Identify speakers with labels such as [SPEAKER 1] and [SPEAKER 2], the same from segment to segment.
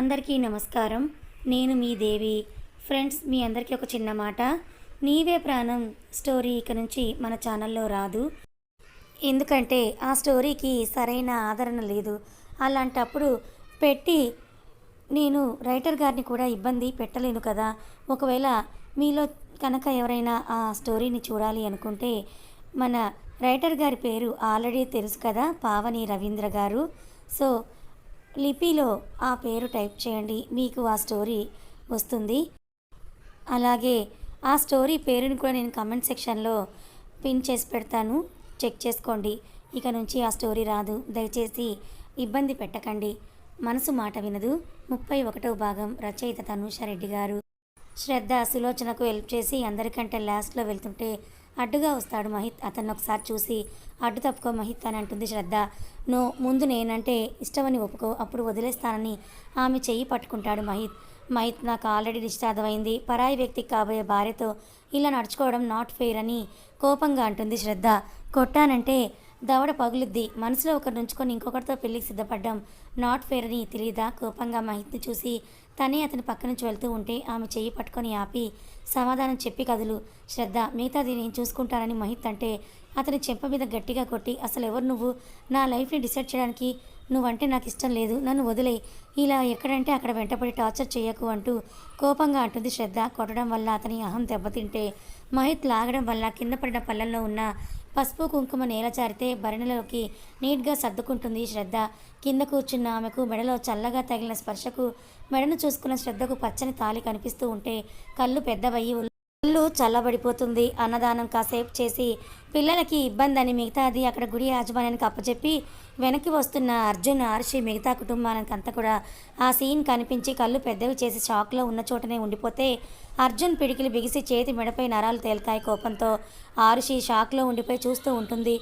[SPEAKER 1] అందరికీ నమస్కారం. నేను మీ దేవి. ఫ్రెండ్స్ మీ అందరికీ ఒక చిన్న మాట. నీవే ప్రాణం. స్టోరీ ఇక నుంచి మన ఛానల్లో రాదు. ఎందుకంటే ఆ స్టోరీకి సరైన ఆదరణ లేదు. అలాంటప్పుడు పెట్టి నేను రైటర్ గారిని కూడా ఇబ్బంది పెట్టలేను కదా. ఒకవేళ మీలో కనుక ఎవరైనా ఆ స్టోరీని చూడాలి అనుకుంటే మన రైటర్ గారి పేరు ఆల్రెడీ తెలుసు కదా పావని రవీంద్ర గారు. సో లిపిలో ఆ పేరు టైప్ చేయండి. మీకు ఆ స్టోరీ వస్తుంది. అలాగే ఆ స్టోరీ పేరుని కూడా నేను కమెంట్ సెక్షన్లో పిన్ చేసి పెడతాను. చెక్ చేసుకోండి. ఇక నుంచి ఆ స్టోరీ రాదు. దయచేసి ఇబ్బంది పెట్టకండి. మనసు మాట వినదు. ముప్పై ఒకటో భాగం రచయిత తనూషారెడ్డి గారు. శ్రద్ధ సులోచనకు హెల్ప్ చేసి అందరికంటే లాస్ట్లో వెళ్తుంటే అడ్డుగా వస్తాడు మహిత్. అతన్ని ఒకసారి చూసి అడ్డు తప్పుకో మహిత్ అని అంటుంది శ్రద్ధ. నో ముందు నేనంటే ఇష్టమని ఒప్పుకో అప్పుడు వదిలేస్తానని ఆమె చెయ్యి పట్టుకుంటాడు మహిత్. మహిత్ నాకు ఆల్రెడీ నిశ్చితార్థమైంది. పరాయి వ్యక్తికి కాబోయే భార్యతో ఇలా నడుచుకోవడం నాట్ ఫెయిర్ అని కోపంగా అంటుంది శ్రద్ధ. కొట్టానంటే దవడ పగులుద్ది. మనసులో ఒకరు నుంచుకొని ఇంకొకరితో పెళ్ళికి సిద్ధపడ్డం. నాట్ ఫేర్ అని తెలియదా కోపంగా మహిత్ని చూసి తనే అతని పక్క నుంచి వెళ్తూ ఉంటే ఆమె చెయ్యి పట్టుకొని ఆపి సమాధానం చెప్పి కదులు. శ్రద్ధ మిగతాది నేను చూసుకుంటానని మహిత్ అంటే అతని చెంప మీద గట్టిగా కొట్టి అసలు ఎవరు నువ్వు? నా లైఫ్ని డిసైడ్ చేయడానికి నువ్వంటే నాకు ఇష్టం లేదు. నన్ను వదిలే ఇలా ఎక్కడంటే అక్కడ వెంటపడి టార్చర్ చేయకు అంటూ కోపంగా అంటుంది శ్రద్ధ. కొట్టడం వల్ల అతని అహం దెబ్బతింటే మహిత్ లాగడం వల్ల కింద పడిన పళ్ళల్లో ఉన్న పసుపు కుంకుమ నేల చారితే భరణిలోకి నీట్గా సర్దుకుంటుంది శ్రద్ధ. కింద కూర్చున్న ఆమెకు మెడలో చల్లగా తగిలిన స్పర్శకు మెడను చూసుకున్న శ్రద్ధకు పచ్చని తాలి కనిపిస్తూ ఉంటే కళ్ళు పెద్దవయ్యి ఒళ్ళు చల్లబడిపోతుంది. అన్నదానం కాసేపు చేసి పిల్లలకి ఇబ్బంది అని మిగతాది అక్కడ గుడి యాజమాన్యానికి అప్పచెప్పి వెనక్కి వస్తున్న అర్జున్ ఆర్షి మిగతా కుటుంబానికి అంతా కూడా ఆ సీన్ కనిపించి కళ్ళు పెద్దవి చేసి షాక్లో ఉన్న చోటనే ఉండిపోతే అర్జున్ పిడికిలు బిగిసి చేతి మెడపై నరాలు తేలుతాయి కోపంతో ఆరుషి షాక్లో ఉండిపోయి చూస్తూ ఉంటుంది.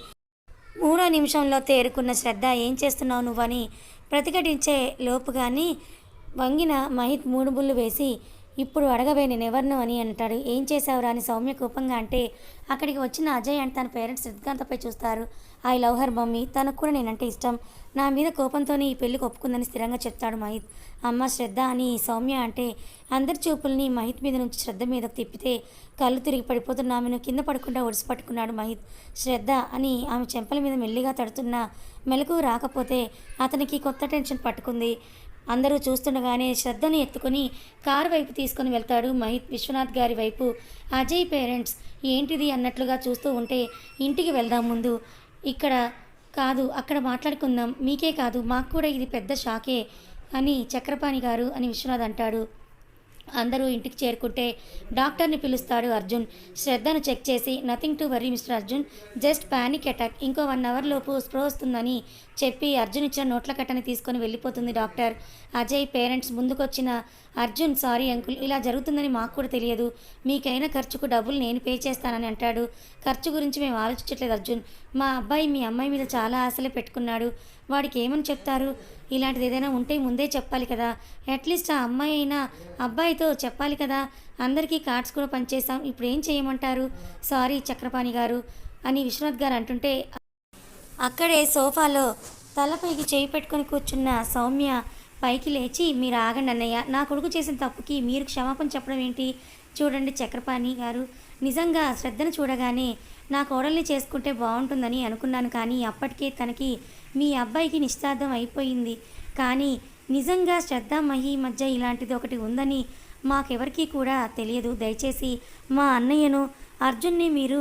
[SPEAKER 1] మూడో నిమిషంలో తేరుకున్న శ్రద్ధ ఏం చేస్తున్నావు నువ్వని? ప్రతిఘటించే లోపుగాని వంగిన మహిత్ మూడు బుల్లు వేసి ఇప్పుడు అడగవే నేనెవరిను అని అంటాడు. ఏం చేశావురా అని సౌమ్య కోపంగా అంటే అక్కడికి వచ్చిన అజయ్ అండ్ తన పేరెంట్స్ సిద్ధాంతపై చూస్తారు. ఐ లవ్ హర్ మమ్మీ తనకు కూడా నేనంటే ఇష్టం. నా మీద కోపంతోనే ఈ పెళ్ళికి ఒప్పుకుందని స్థిరంగా చెప్తాడు మహిత్. అమ్మ శ్రద్ధ అని సౌమ్య అంటే అందరి చూపుల్ని మహిత్ మీద నుంచి శ్రద్ధ మీదకు తిప్పితే కళ్ళు తిరిగి పడిపోతున్న ఆమెను కింద పడకుండా ఒడిసి పట్టుకున్నాడు మహిత్. శ్రద్ధ అని ఆమె చెంపల మీద మెల్లిగా తడుతున్న మెలకు రాకపోతే అతనికి కొత్త టెన్షన్ పట్టుకుంది. అందరూ చూస్తుండగానే శ్రద్ధను ఎత్తుకొని కారు వైపు తీసుకొని వెళ్తాడు మహిత్ విశ్వనాథ్ గారి వైపు. అజయ్ పేరెంట్స్ ఏంటిది అన్నట్లుగా చూస్తూ ఉంటే ఇంటికి వెళ్దాం ముందు. ఇక్కడ కాదు అక్కడ మాట్లాడుకుందాం. మీకే కాదు మాకు కూడా ఇది పెద్ద షాకే అని చక్రపాణి గారు అని విశ్వనాథ్ అంటాడు. అందరూ ఇంటికి చేరుకుంటే డాక్టర్ని పిలుస్తాడు అర్జున్. శ్రద్ధను చెక్ చేసి nothing to worry mister Arjun. Just panic attack. ఇంకో వన్ అవర్ లోపు స్ప్రో వస్తుందని చెప్పి అర్జున్ ఇచ్చిన నోట్ల కట్టని తీసుకొని వెళ్ళిపోతుంది డాక్టర్. అజయ్ పేరెంట్స్ ముందుకొచ్చిన అర్జున్ సారీ అంకుల్ ఇలా జరుగుతుందని మాకు కూడా తెలియదు. మీకైనా ఖర్చుకు డబ్బులు నేను పే చేస్తానని అంటాడు. ఖర్చు గురించి మేము ఆలోచించట్లేదు అర్జున్. మా అబ్బాయి మీ అమ్మాయి మీద చాలా ఆశలే పెట్టుకున్నాడు. వాడికి ఏమని చెప్తారు? ఇలాంటిది ఏదైనా ఉంటే ముందే చెప్పాలి కదా. అట్లీస్ట్ ఆ అమ్మాయి అయినా అబ్బాయితో చెప్పాలి కదా. అందరికీ కార్డ్స్ కూడా పనిచేసాం ఇప్పుడు ఏం చేయమంటారు? సారీ చక్రపాణి గారు అని విశ్వనాథ్ గారు అంటుంటే అక్కడే సోఫాలో తలపైకి చేయి పెట్టుకొని కూర్చున్న సౌమ్య పైకి లేచి మీరు ఆగండి అన్నయ్య. నా కొడుకు చేసిన తప్పుకి మీరు క్షమాపణ చెప్పడం ఏంటి? చూడండి చక్రపాణి గారు. నిజంగా శ్రద్ధను చూడగానే నా కోడల్ని చేసుకుంటే బాగుంటుందని అనుకున్నాను కానీ అప్పటికే తనకి మీ అబ్బాయికి నిశ్చార్థం అయిపోయింది. కానీ నిజంగా శ్రద్ధ మహి మధ్య ఇలాంటిది ఒకటి ఉందని మాకెవరికీ కూడా తెలియదు. దయచేసి మా అన్నయ్యను అర్జున్ని మీరు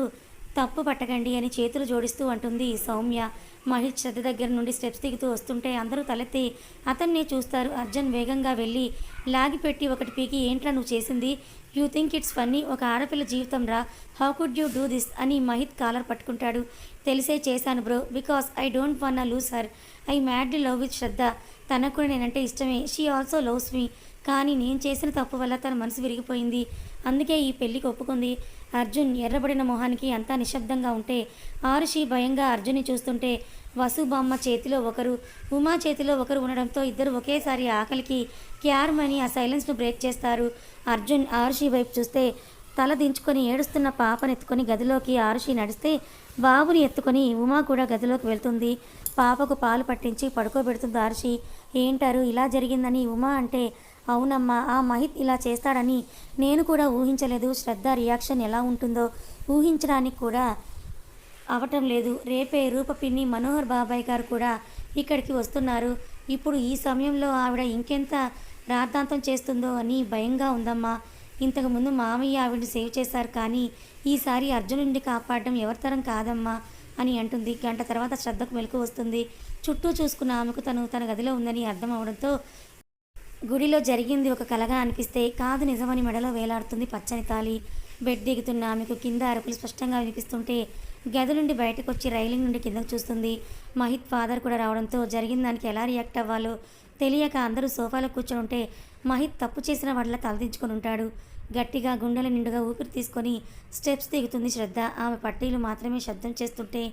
[SPEAKER 1] తప్పు పట్టకండి అని చేతులు జోడిస్తూ అంటుంది సౌమ్య. మహేష్ శ్రద్ధ దగ్గర నుండి స్టెప్స్ దిగుతూ వస్తుంటే అందరూ తలెత్తి అతన్నే చూస్తారు. అర్జున్ వేగంగా వెళ్ళి లాగిపెట్టి ఒకటి పీకి ఏంట్రా నువ్వు చేసింది? You think it's funny. ఒక ఆడపిల్ల జీవితం రా. How could you do this? అని మహిత్ కాలర్ పట్టుకుంటాడు. తెలిసే చేశాను bro. Because I don't want lose her. I madly love with Shraddha. తనకు కూడా నేనంటే ఇష్టమే. She also loves me. కానీ నేను చేసిన తప్పు వల్ల తన మనసు విరిగిపోయింది. అందుకే ఈ పెళ్ళికి ఒప్పుకుంది. అర్జున్ ఎర్రబడిన మొహానికి అంతా నిశ్శబ్దంగా ఉంటే ఆరుషి భయంగా అర్జున్ని చూస్తుంటే వసుబామ్మ చేతిలో ఒకరు ఉమా చేతిలో ఒకరు ఉండడంతో ఇద్దరు ఒకేసారి ఆకలికి క్యార్మని ఆ సైలెన్స్ను బ్రేక్ చేస్తారు. అర్జున్ ఆరుషి వైపు చూస్తే తల దించుకొని ఏడుస్తున్న పాపను ఎత్తుకొని గదిలోకి ఆరుషి నడిస్తే బాబుని ఎత్తుకొని ఉమా కూడా గదిలోకి వెళ్తుంది. పాపకు పాలు పట్టించి పడుకోబెడుతుంది ఆరుషి. ఏంటారు ఇలా జరిగిందని ఉమా అంటే అవునమ్మా ఆ మహిత్ ఇలా చేస్తాడని నేను కూడా ఊహించలేదు. శ్రద్ధ రియాక్షన్ ఎలా ఉంటుందో ఊహించడానికి కూడా అవటం లేదు. రేపే రూపపిన్ని మనోహర్ బాబాయ్ గారు కూడా ఇక్కడికి వస్తున్నారు. ఇప్పుడు ఈ సమయంలో ఆవిడ ఇంకెంత రాద్ధాంతం చేస్తుందో అని భయంగా ఉందమ్మా. ఇంతకుముందు మామయ్య ఆవిడని సేవ్ చేశారు కానీ ఈసారి అర్జునుడిని కాపాడడం ఎవరితరం కాదమ్మా అని అంటుంది. గంట తర్వాత శ్రద్ధకు మెలకు వస్తుంది. చుట్టూ చూసుకున్న ఆమెకు తను తన గదిలో ఉందని అర్థం అవడంతో గుడిలో జరిగింది ఒక కలగా అనిపిస్తే కాదు నిజమని మెడలో వేలాడుతుంది పచ్చని తాలి. బెడ్ దిగుతున్న ఆమెకు కింద అరుపులు స్పష్టంగా వినిపిస్తుంటే గది నుండి బయటకు వచ్చి రైలింగ్ నుండి కిందకు చూస్తుంది. మహిత్ ఫాదర్ కూడా రావడంతో జరిగిన దానికి ఎలా రియాక్ట్ అవ్వాలో తెలియక అందరూ సోఫాలో కూర్చొని ఉంటే మహిత్ తప్పు చేసిన వాళ్ళ తలదించుకొని ఉంటాడు. గట్టిగా గుండెల నిండుగా ఊపిరి తీసుకొని స్టెప్స్ దిగుతుంది శ్రద్ధ. ఆమె పట్టీలు మాత్రమే శబ్దం చేస్తుంటే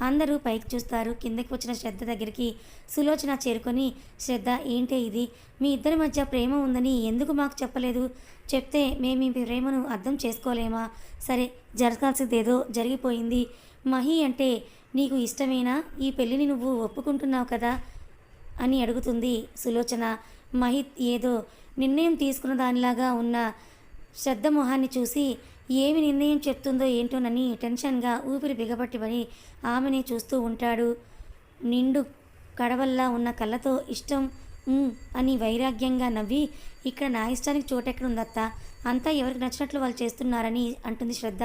[SPEAKER 1] అందరూ పైకి చూస్తారు. కిందకి వచ్చిన శ్రద్ధ దగ్గరికి సులోచన చేరుకొని శ్రద్ధ ఏంటే ఇది? మీ ఇద్దరి మధ్య ప్రేమ ఉందని ఎందుకు మాకు చెప్పలేదు? చెప్తే మేము మీ ప్రేమను అర్థం చేసుకోలేమా? సరే జరగాల్సిందేదో జరిగిపోయింది. మహి అంటే నీకు ఇష్టమేనా? ఈ పెళ్ళిని నువ్వు ఒప్పుకుంటున్నావు కదా? అని అడుగుతుంది సులోచన. మహిత్ ఏదో నిర్ణయం తీసుకున్న దానిలాగా ఉన్న శ్రద్ధ మొహాన్ని చూసి ఏమి నిర్ణయం చెప్తుందో ఏంటోనని టెన్షన్గా ఊపిరి బిగబట్టిబడి ఆమెని చూస్తూ ఉంటాడు. నిండు కడవల్లా ఉన్న కళ్ళతో ఇష్టం అని వైరాగ్యంగా నవ్వి ఇక్కడ నా ఇష్టానికి చోటెక్కడుందత్త? అంతా ఎవరికి నచ్చినట్లు వాళ్ళు చేస్తున్నారని అంటుంది శ్రద్ధ.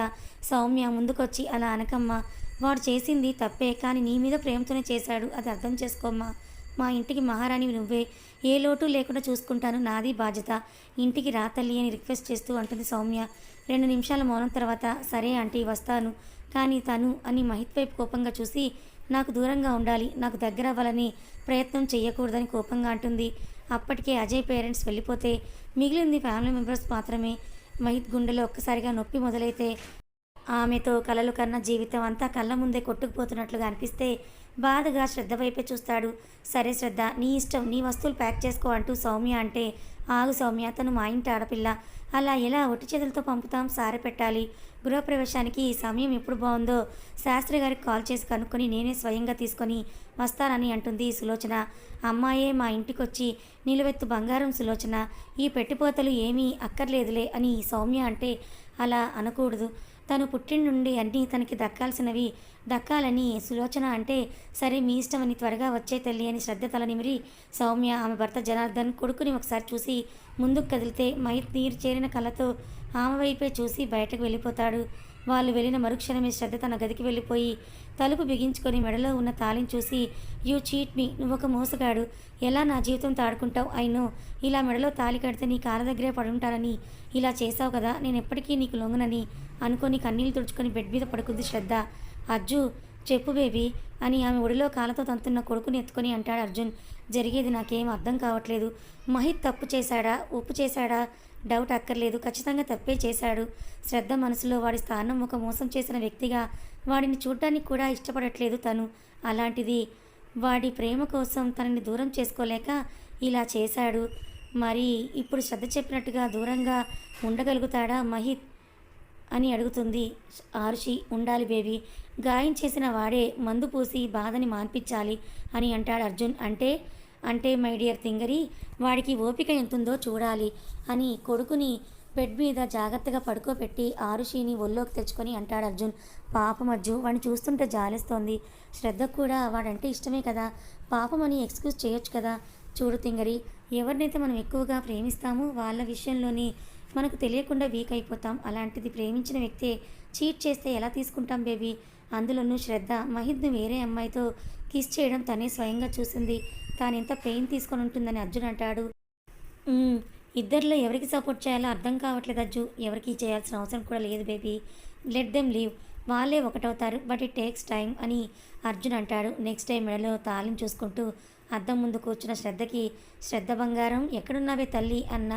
[SPEAKER 1] సౌమ్య ముందుకొచ్చి అలా అనకమ్మా వాడు చేసింది తప్పే కానీ నీ మీద ప్రేమతోనే చేశాడు అది అర్థం చేసుకోమ్మా. మా ఇంటికి మహారాణి నువ్వే. ఏ లోటు లేకుండా చూసుకుంటాను నాది బాధ్యత. ఇంటికి రా తల్లి అని రిక్వెస్ట్ చేస్తూ అంటుంది సౌమ్య. రెండు నిమిషాల మౌనం తర్వాత సరే ఆంటీ వస్తాను. కానీ తను అని మహిత్ వైపు కోపంగా చూసి నాకు దూరంగా ఉండాలి నాకు దగ్గర అవ్వాలని ప్రయత్నం చేయకూడదని కోపంగా అంటుంది. అప్పటికే అజయ్ పేరెంట్స్ వెళ్ళిపోతే మిగిలింది ఫ్యామిలీ మెంబర్స్ మాత్రమే. మహిత్ గుండెలో ఒక్కసారిగా నొప్పి మొదలైతే ఆమెతో కలలు కన్న జీవితం అంతా కళ్ళ ముందే కొట్టుకుపోతున్నట్లుగా అనిపిస్తే బాధగా శ్రద్ధ వైపే చూస్తాడు. సరే శ్రద్ధ నీ ఇష్టం నీ వస్తువులు ప్యాక్ చేసుకో అంటూ సౌమ్య అంటే ఆగు సౌమ్య తను మా ఇంటి ఆడపిల్ల. అలా ఎలా ఒట్టి చేతులతో పంపుతాం? సారె పెట్టాలి. గృహప్రవేశానికి ఈ సమయం ఎప్పుడు బాగుందో శాస్త్రి గారికి కాల్ చేసి కనుక్కొని నేనే స్వయంగా తీసుకొని వస్తానని అంటుంది సులోచన. అమ్మాయే మా ఇంటికొచ్చి నిలువెత్తు బంగారం సులోచన. ఈ పెట్టిపోతలు ఏమీ అక్కర్లేదులే అని సౌమ్య అంటే అలా అనకూడదు. తను పుట్టిన నుండి అన్నీ తనకి దక్కాల్సినవి. దక్కాలని సులోచన అంటే సరే మీ ఇష్టమని త్వరగా వచ్చే తల్లి అని శ్రద్ధ తల నిమిరి సౌమ్య ఆమె భర్త జనార్దన్ కొడుకుని ఒకసారి చూసి ముందుకు కదిలితే మైత్ నీరు చేరిన కళ్ళతో ఆమె వైపే చూసి బయటకు వెళ్ళిపోతాడు. వాళ్ళు వెళ్ళిన మరుక్షణమే శ్రద్ధ తన గదికి వెళ్ళిపోయి తలుపు బిగించుకొని మెడలో ఉన్న తాళిని చూసి యూ చీట్ మీ నువ్వు ఒక మోసగాడు. ఎలా నా జీవితం తాడుకుంటావు? అయినో ఇలా మెడలో తాళి కడితే నీ కాళ్ళ దగ్గరే పడుంటానని. ఇలా చేసావు కదా నేను ఎప్పటికీ నీకు లొంగనని అనుకొని కన్నీళ్ళు తుడుచుకొని బెడ్ మీద పడుకుంది శ్రద్ధ. అర్జు చెప్పు బేబీ అని ఆమె ఒడిలో కాళ్ళతో తంతున్న కొడుకుని ఎత్తుకొని అంటాడు అర్జున్. జరిగేది నాకేం అర్థం కావట్లేదు. మహిత్ తప్పు చేశాడా? ఉప్పు చేశాడా? డౌట్ అక్కర్లేదు. ఖచ్చితంగా తప్పే చేశాడు. శ్రద్ధ మనసులో వాడి స్థానం ఒక మోసం చేసిన వ్యక్తిగా వాడిని చూడటానికి కూడా ఇష్టపడట్లేదు తను. అలాంటిది వాడి ప్రేమ కోసం తనని దూరం చేసుకోలేక ఇలా చేశాడు. మరి ఇప్పుడు శ్రద్ధ చెప్పినట్టుగా దూరంగా ఉండగలుగుతాడా మహిత్ అని అడుగుతుంది ఆరుషి. ఉండాలి బేబీ గాయం చేసిన వాడే మందు పూసి బాధని మాన్పించాలి అని అంటాడు అర్జున్. అంటే అంటే మై డియర్ తింగరి వాడికి ఓపిక ఎంతుందో చూడాలి అని కొడుకుని బెడ్ మీద జాగ్రత్తగా పడుకోబెట్టి ఆరుషిని ఒళ్ళోకి తెచ్చుకొని అంటాడు అర్జున్. పాపం అర్జున్ వాడిని చూస్తుంటే జాలిస్తోంది. శ్రద్ధ కూడా వాడంటే ఇష్టమే కదా. పాపం అని ఎక్స్క్యూజ్ చేయొచ్చు కదా. చూడు తింగరి ఎవరినైతే మనం ఎక్కువగా ప్రేమిస్తామో వాళ్ళ విషయంలోనే మనకు తెలియకుండా వీక్ అయిపోతాం. అలాంటిది ప్రేమించిన వ్యక్తే చీట్ చేస్తే ఎలా తీసుకుంటాం బేబీ? అందులోనూ శ్రద్ధ మహిద్ను వేరే అమ్మాయితో కిస్ చేయడం తనే స్వయంగా చూసింది. తాను ఎంత పెయిన్ తీసుకొని ఉంటుందని అర్జున్ అంటాడు. ఇద్దరిలో ఎవరికి సపోర్ట్ చేయాలో అర్థం కావట్లేదు అజ్జు. ఎవరికి చేయాల్సిన అవసరం కూడా లేదు బేబీ. Let them leave. వాళ్ళే ఒకటవుతారు బట్ ఇట్ టేక్స్ టైం అని అర్జున్ అంటాడు. నెక్స్ట్ టైం మెడలో తాళం చూసుకుంటూ అద్దం ముందు కూర్చున్న శ్రద్ధకి శ్రద్ధ బంగారం ఎక్కడున్నావే తల్లి? అన్న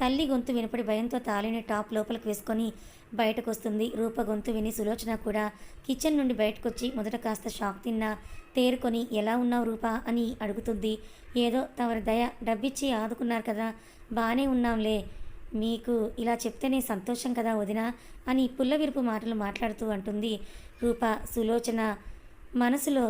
[SPEAKER 1] తల్లి గొంతు వినపడి భయంతో తాళిని టాప్ లోపలికి వేసుకొని బయటకు వస్తుంది రూప గొంతు విని సులోచన కూడా కిచెన్ నుండి బయటకు వచ్చి మొదట కాస్త షాక్ తిన్నా తేరుకొని ఎలా ఉన్నావు రూపా? అని అడుగుతుంది. ఏదో తమరి దయ డబ్బిచ్చి ఆదుకున్నారు కదా బాగానే ఉన్నాంలే. మీకు ఇలా చెప్తేనే సంతోషం కదా వదిన? అని పుల్ల విరుపు మాటలు మాట్లాడుతూ అంటుంది రూప. సులోచన మనసులో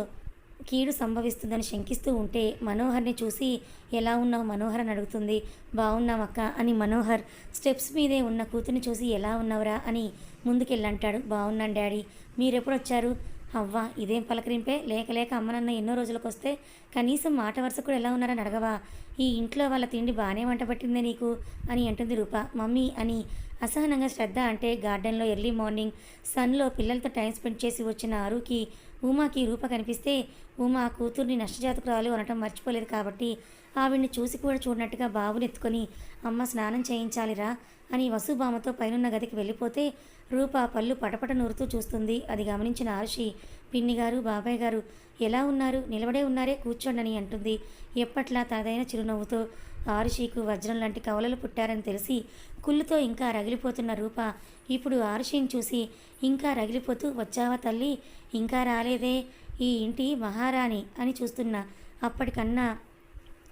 [SPEAKER 1] కీడు సంభవిస్తుందని శంకిస్తూ ఉంటే మనోహర్ని చూసి ఎలా ఉన్నావు మనోహర్? అని అడుగుతుంది. బాగున్నావక్క అని మనోహర్ స్టెప్స్ మీదే ఉన్న కూతుర్ని చూసి ఎలా ఉన్నావురా? అని ముందుకెళ్ళంటాడు. బాగున్నాను డాడీ. మీరెప్పుడు వచ్చారు అవ్వా ఇదేం పలకరింపే? లేక లేక అమ్మనన్న ఎన్నో రోజులకు వస్తే కనీసం మాట వరుస కూడా ఎలా ఉన్నారని అడగవా? ఈ ఇంట్లో వాళ్ళ తిండి బాగానే వంట పట్టిందే నీకు? అని అంటుంది రూప. మమ్మీ అని అసహనంగా శ్రద్ధ అంటే గార్డెన్లో ఎర్లీ మార్నింగ్ సన్లో పిల్లలతో టైం స్పెండ్ చేసి వచ్చిన అరుకి ఉమాకి రూప కనిపిస్తే ఉమా కూతుర్ని నష్టజాతకురాలు అనటం మర్చిపోలేదు కాబట్టి ఆవిడ్ని చూసి కూడా చూడనట్టుగా బాబుని ఎత్తుకొని అమ్మ స్నానం చేయించాలిరా అని వసుబామతో పైనున్న గదికి వెళ్ళిపోతే రూప పళ్ళు పటపట నూరుతూ చూస్తుంది. అది గమనించిన ఆరుషి పిన్ని గారు బాబాయ్ గారు ఎలా ఉన్నారు? నిలబడే ఉన్నారే కూర్చోండని అంటుంది. ఎప్పట్లా తనదైన చిరునవ్వుతో ఆరుషికు వజ్రం లాంటి కవలలు పుట్టారని తెలిసి కుళ్ళుతో ఇంకా రగిలిపోతున్న రూప ఇప్పుడు ఆరుషిని చూసి ఇంకా రగిలిపోతూ వచ్చావా తల్లి? ఇంకా రాలేదే? ఈ ఇంటి మహారాణి అని చూస్తున్నా అప్పటికన్నా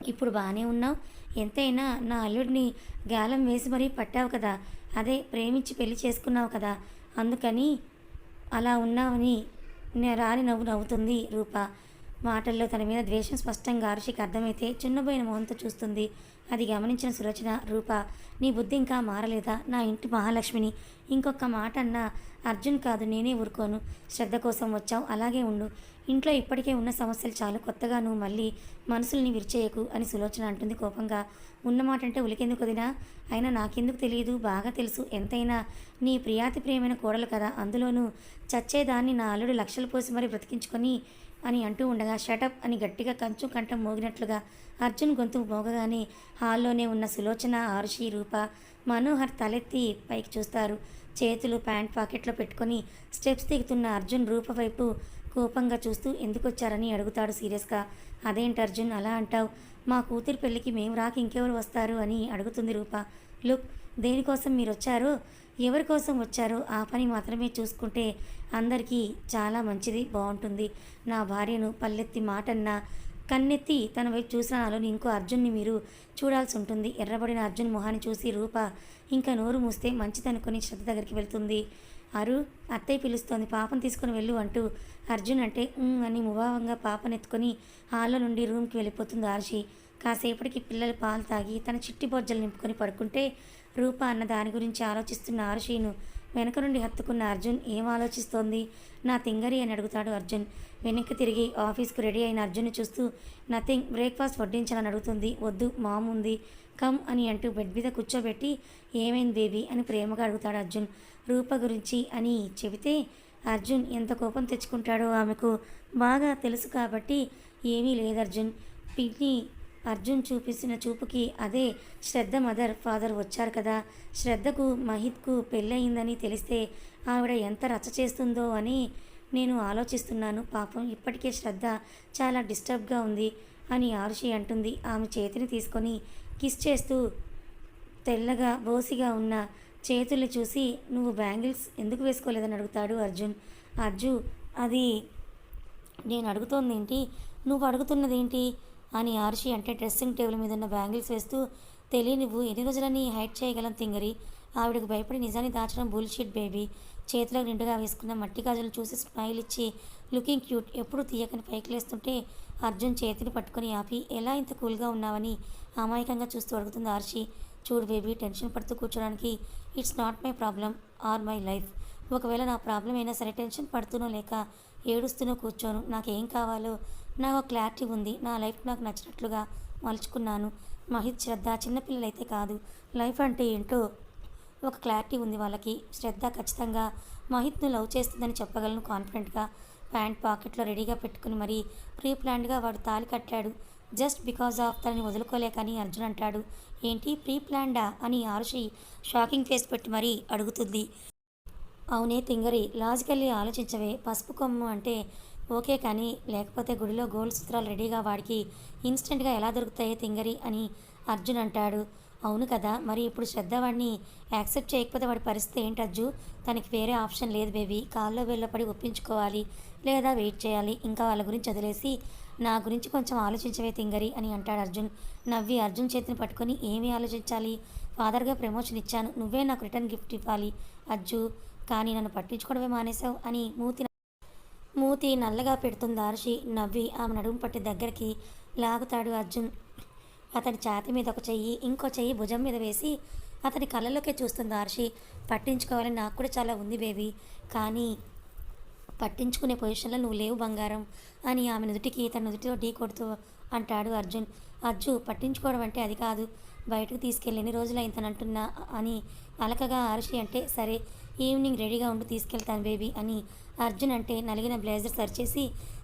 [SPEAKER 1] ఇప్పుడు బాగానే ఉన్నావు? ఎంతైనా నా అల్లుడిని గాలం వేసి మరీ పట్టావు కదా? అదే ప్రేమించి పెళ్ళి చేసుకున్నావు కదా? అందుకని అలా ఉన్నావని రాని నవ్వు నవ్వుతుంది రూప. మాటల్లో తన మీద ద్వేషం స్పష్టంగా హర్షికి అర్థమైతే చిన్నబోయిన మొహంతో చూస్తుంది. అది గమనించిన సులోచన రూప నీ బుద్ధి ఇంకా మారలేదా? నా ఇంటి మహాలక్ష్మిని. ఇంకొక మాట అన్నా అర్జున్ కాదు నేనే ఊరుకోను. శ్రద్ధ కోసం వచ్చావు అలాగే ఉండు. ఇంట్లో ఇప్పటికే ఉన్న సమస్యలు చాలు కొత్తగా నువ్వు మళ్ళీ మనసుల్ని విరిచేయకు అని సులోచన అంటుంది కోపంగా. ఉన్నమాట అంటే ఉలికెందుకు వదినా? అయినా నాకెందుకు తెలియదు బాగా తెలుసు. ఎంతైనా నీ ప్రియాతి ప్రియమైన కోడలు కదా. అందులోనూ చచ్చేదాన్ని నా అల్లుడు లక్షలు పోసి మరీ బ్రతికించుకొని అని అంటూ ఉండగా షటప్ అని గట్టిగా కంచు కంఠం మోగినట్లుగా అర్జున్ గొంతు మోగగానే హాల్లోనే ఉన్న సులోచన ఆరుషి రూప మనోహర్ తలెత్తి పైకి చూస్తారు. చేతులు ప్యాంట్ పాకెట్లో పెట్టుకొని స్టెప్స్ దిగుతున్న అర్జున్ రూప వైపు కోపంగా చూస్తూ ఎందుకు వచ్చారని అడుగుతాడు సీరియస్గా. అదేంటి అర్జున్ అలా అంటావు? మా కూతురి పెళ్ళికి మేము రాక ఇంకెవరు వస్తారు? అని అడుగుతుంది రూప. లుక్ దేనికోసం మీరు వచ్చారో ఎవరి కోసం వచ్చారో ఆ పని మాత్రమే చూసుకుంటే అందరికీ చాలా మంచిది బాగుంటుంది. నా భార్యను పల్లెత్తి మాటన్నా కన్నెత్తి తన వైపు చూసిన నాలోని ఇంకో అర్జున్ని మీరు చూడాల్సి ఉంటుంది. ఎర్రబడిన అర్జున్ మొహాన్ని చూసి రూప ఇంకా నోరు మూస్తే మంచిదనుకొని శ్రద్ధ దగ్గరికి వెళ్తుంది. అరు అత్తయ్య పిలుస్తోంది పాపను తీసుకుని వెళ్ళు అంటూ అర్జున్ అంటే అని ముభావంగా పాపనెత్తుకొని హాల్లో నుండి రూమ్కి వెళ్ళిపోతుంది ఆర్షి. కాసేపటికి పిల్లలు పాలు తాగి తన చిట్టి బొజ్జలు నింపుకొని పడుకుంటే రూప అన్న దాని గురించి ఆలోచిస్తున్న ఆరుషీను వెనక నుండి హత్తుకున్న అర్జున్ ఏం ఆలోచిస్తోంది? నా తింగరి అని అడుగుతాడు అర్జున్. వెనక్కి తిరిగి ఆఫీస్కు రెడీ అయిన అర్జున్ చూస్తూ నథింగ్ బ్రేక్ఫాస్ట్ వడ్డించాలని అడుగుతుంది. వద్దు మామ్ ఉంది. కమ్ అని అంటూ బెడ్ మీద కూర్చోబెట్టి ఏమైంది బేబీ? అని ప్రేమగా అడుగుతాడు అర్జున్. రూప గురించి అని చెబితే అర్జున్ ఎంత కోపం తెచ్చుకుంటాడో ఆమెకు బాగా తెలుసు కాబట్టి ఏమీ లేదు అర్జున్. పిన్ని అర్జున్ చూపిస్తున్న చూపుకి అదే శ్రద్ధ మదర్ ఫాదర్ వచ్చారు కదా. శ్రద్ధకు మహిత్కు పెళ్ళయిందని తెలిస్తే ఆవిడ ఎంత రచ్చ చేస్తుందో అని నేను ఆలోచిస్తున్నాను. పాపం ఇప్పటికే శ్రద్ధ చాలా డిస్టర్బ్గా ఉంది అని ఆరుషి అంటుంది. ఆమె చేతిని తీసుకొని కిస్ చేస్తూ తెల్లగా బోసిగా ఉన్న చేతుల్ని చూసి నువ్వు బ్యాంగిల్స్ ఎందుకు వేసుకోలేదని అడుగుతాడు అర్జున్. అర్జు అది నేను అడుగుతోంది ఏంటి నువ్వు అడుగుతున్నది ఏంటి అని ఆర్షి అంటే డ్రెస్సింగ్ టేబుల్ మీద ఉన్న బ్యాంగిల్స్ వేస్తూ తెలియ నువ్వు ఎన్ని రోజులని హైట్ చేయగలం తింగరి? ఆవిడకు భయపడి నిజాన్ని దాచడం బుల్షీట్ బేబీ. చేతిలో నిండుగా వేసుకున్న మట్టి గాజులు చూసి స్మైల్ ఇచ్చి లుకింగ్ క్యూట్ ఎప్పుడు తీయకని పైకి లేస్తుంటే అర్జున్ చేతిని పట్టుకొని ఆపి ఎలా ఇంత కూల్గా ఉన్నావని అమాయకంగా చూస్తూ అడుగుతుంది ఆర్షి. చూడు బేబీ టెన్షన్ పడుతూ కూర్చోడానికి it's not my problem or my life. ఒకవేళ నా ప్రాబ్లం అయినా సరే టెన్షన్ పడుతూనో లేక ఏడుస్తూనే కూర్చోను. నాకేం కావాలో నాకు క్లారిటీ ఉంది. నా లైఫ్ నాకు నచ్చినట్లుగా మలుచుకున్నాను. మహిత్ శ్రద్ధ చిన్నపిల్లలైతే కాదు. లైఫ్ అంటే ఏంటో ఒక క్లారిటీ ఉంది వాళ్ళకి. శ్రద్ధ ఖచ్చితంగా మహిత్ను లవ్ చేస్తుందని చెప్పగలను కాన్ఫిడెంట్గా. ప్యాంట్ పాకెట్లో రెడీగా పెట్టుకుని మరీ ప్రీ ప్లాన్డ్గా వాడు తాలి కట్టాడు. జస్ట్ బికాజ్ ఆఫ్ తనని వదులుకోలేకని అర్జున్ అంటాడు. ఏంటి ప్రీ ప్లాన్డా అని ఆరుషి షాకింగ్ ఫేస్ పెట్టి మరీ అడుగుతుంది. అవునే తింగరి లాజికల్లీ ఆలోచించవే. పసుపు కొమ్ము అంటే ఓకే కానీ లేకపోతే గుడిలో గోల్డ్ సూత్రాలు రెడీగా వాడికి ఇన్స్టెంట్గా ఎలా దొరుకుతాయో తింగరి అని అర్జున్ అంటాడు. అవును కదా మరి ఇప్పుడు శ్రద్ధ వాడిని యాక్సెప్ట్ చేయకపోతే వాడి పరిస్థితి ఏంటి అర్జు తనకి వేరే ఆప్షన్ లేదు బేబీ. కాల్లో వెళ్ళపడి ఒప్పించుకోవాలి లేదా వెయిట్ చేయాలి. ఇంకా వాళ్ళ గురించి వదిలేసి నా గురించి కొంచెం ఆలోచించవే తింగరి అని అంటాడు అర్జున్. నవ్వి అర్జున్ చేతిని పట్టుకొని ఏమీ ఆలోచించాలి? ఫాదర్గా ప్రమోషన్ ఇచ్చాను. నువ్వే నాకు రిటర్న్ గిఫ్ట్ ఇవ్వాలి అజ్జు. కానీ నన్ను పట్టించుకోవడమే మానేశావు అని మూతి మూతి నల్లగా పెడుతుంది ఆర్షి నవ్వి ఆమె నడుము పట్టి దగ్గరికి లాగుతాడు అర్జున్. అతని ఛాతి మీద ఒక చెయ్యి ఇంకో చెయ్యి భుజం మీద వేసి అతని కళ్ళలోకే చూస్తుంది ఆర్షి పట్టించుకోవాలని నాకు కూడా చాలా ఉంది బేబీ. కానీ పట్టించుకునే పొజిషన్లో నువ్వు లేవు బంగారం అని ఆమె నుదుటికి తన నుదుటితో ఢీ కొడుతూ అంటాడు అర్జున్. అర్జు పట్టించుకోవడం అంటే అది కాదు. బయటకు తీసుకెళ్ళి ఎన్ని రోజులు అయింతనంటున్నా అని అలకగా ఆరుషి అంటే సరే ఈవినింగ్ రెడీగా ఉండి తీసుకెళ్తాను బేబీ అని అర్జున్ అంటే నలిగిన బ్లేజర్ సరిచేసి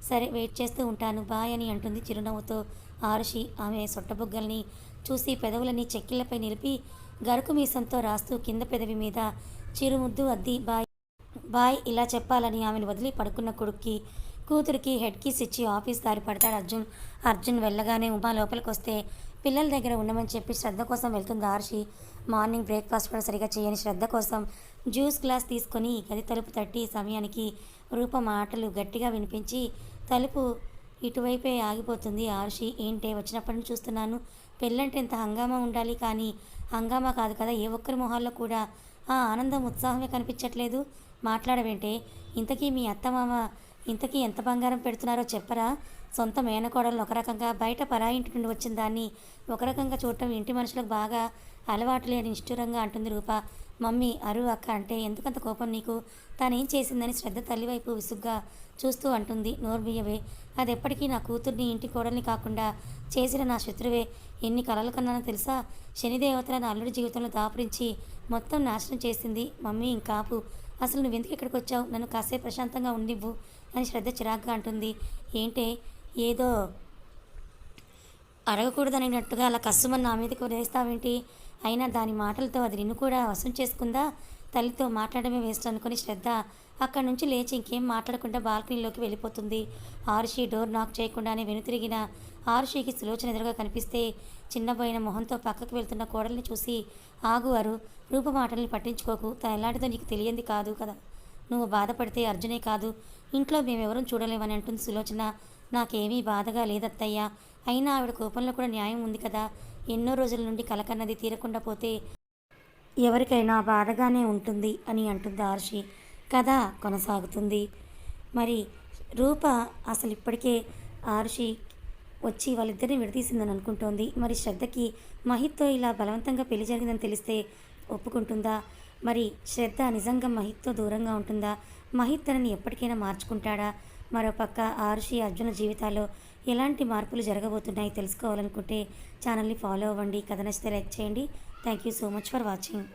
[SPEAKER 1] సరే వెయిట్ చేస్తూ ఉంటాను. బాయ్ అని అంటుంది చిరునవ్వుతో ఆరుషి. ఆమె సొట్టబుగ్గల్ని చూసి పెదవులని చెక్కిళ్ళపై నిలిపి గరుకు మీసంతో రాస్తూ కింద పెదవి మీద చిరుముద్దు అద్ది బాయ్ బాయ్ ఇలా చెప్పాలని ఆమెను వదిలి పడుకున్న కొడుక్కి కూతురికి హెడ్ కీస్ ఇచ్చి ఆఫీస్ దారి పడతాడు అర్జున్. అర్జున్ వెళ్ళగానే ఉమా లోపలికి వస్తే పిల్లల దగ్గర ఉండమని చెప్పి శ్రద్ధ కోసం వెళ్తుంది ఆర్షి మార్నింగ్ బ్రేక్ఫాస్ట్ కూడా సరిగా చేయని శ్రద్ధ కోసం జ్యూస్ గ్లాస్ తీసుకొని గది తలుపు తట్టి సమయానికి రూప మాటలు గట్టిగా వినిపించి తలుపు ఇటువైపే ఆగిపోతుంది ఆర్షి ఏంటే వచ్చినప్పటి నుంచి చూస్తున్నాను. పెళ్ళంటే ఇంత హంగామా ఉండాలి కానీ హంగామా కాదు కదా ఏ ఒక్కరి మొహాల్లో కూడా ఆ ఆనందం ఉత్సాహమే కనిపించట్లేదు. మాట్లాడవేంటే ఇంతకీ మీ అత్తమామ ఇంతకీ ఎంత బంగారం పెడుతున్నారో చెప్పరా? సొంత మేనకోడలు ఒక రకంగా బయట పరాయి ఇంటి నుండి వచ్చిన దాన్ని ఒక రకంగా చూడటం ఇంటి మనుషులకు బాగా అలవాటు లేని నిష్ఠురంగా అంటుంది రూప. మమ్మీ అరు అక్క అంటే ఎందుకంత కోపం నీకు? తానేం చేసిందని శ్రద్ధ తల్లివైపు విసుగ్గా చూస్తూ అంటుంది నోర్బియ్యవే అది ఎప్పటికీ నా కూతుర్ని ఇంటి కోడల్ని కాకుండా చేసిన నా శత్రువే. ఎన్ని కలలు కన్నానో తెలుసా? శనిదేవతల నా అల్లుడి జీవితంలో దాపురించి మొత్తం నాశనం చేసింది. మమ్మీ ఇంకాపు. అసలు నువ్వెందుకు ఇక్కడికి వచ్చావు? నన్ను కాసేపు ప్రశాంతంగా ఉండివ్వు. అని శ్రద్ధ చిరాగ్గా అంటుంది. ఏంటే ఏదో అడగకూడదనినట్టుగా అలా కస్సుమని నా మీదకి వేస్తావేంటి అయినా దాని మాటలతో అది నిన్ను కూడా వశం చేసుకుందా? తల్లితో మాట్లాడమే వేస్ట్ అనుకుని శ్రద్ధ అక్కడి నుంచి లేచి ఇంకేం మాట్లాడకుండా బాల్కనీలోకి వెళ్ళిపోతుంది. ఆరుషి డోర్ నాక్ చేయకుండానే వెనుతిరిగిన ఆరుషికి సులోచన ఎదురుగా కనిపిస్తే చిన్నబోయిన మొహంతో పక్కకు వెళ్తున్న కోడల్ని చూసి ఆగు అరు రూపమాటల్ని పట్టించుకోకు తన ఎలాంటిదో నీకు తెలియంది కాదు కదా. నువ్వు బాధపడితే అర్జునే కాదు. ఇంట్లో మేమెవరూ చూడలేమని అంటుంది సులోచన. నాకేమీ బాధగా లేదత్తయ్యా. అయినా ఆవిడ కోపంలో కూడా న్యాయం ఉంది కదా. ఎన్నో రోజుల నుండి కలకన్నది తీరకుండా పోతే ఎవరికైనా బాధగానే ఉంటుంది అని అంటుంది ఆర్షి. కథ కొనసాగుతుంది. మరి రూప అసలు ఇప్పటికే ఆర్షి వచ్చి వాళ్ళిద్దరిని విడదీసిందని అనుకుంటోంది. మరి శ్రద్ధకి మహిత్తో ఇలా బలవంతంగా పెళ్ళి జరిగిందని తెలిస్తే ఒప్పుకుంటుందా? మరి శ్రద్ధ నిజంగా మహిత్తో దూరంగా ఉంటుందా? మహిత్ తనని ఎప్పటికైనా మార్చుకుంటాడా? మరోపక్క ఆరుషి అర్జున జీవితాల్లో ఎలాంటి మార్పులు జరగబోతున్నాయి తెలుసుకోవాలనుకుంటే ఛానల్ని ఫాలో అవ్వండి. కథ నచ్చితే లైక్ చేయండి. Thank you so much for watching.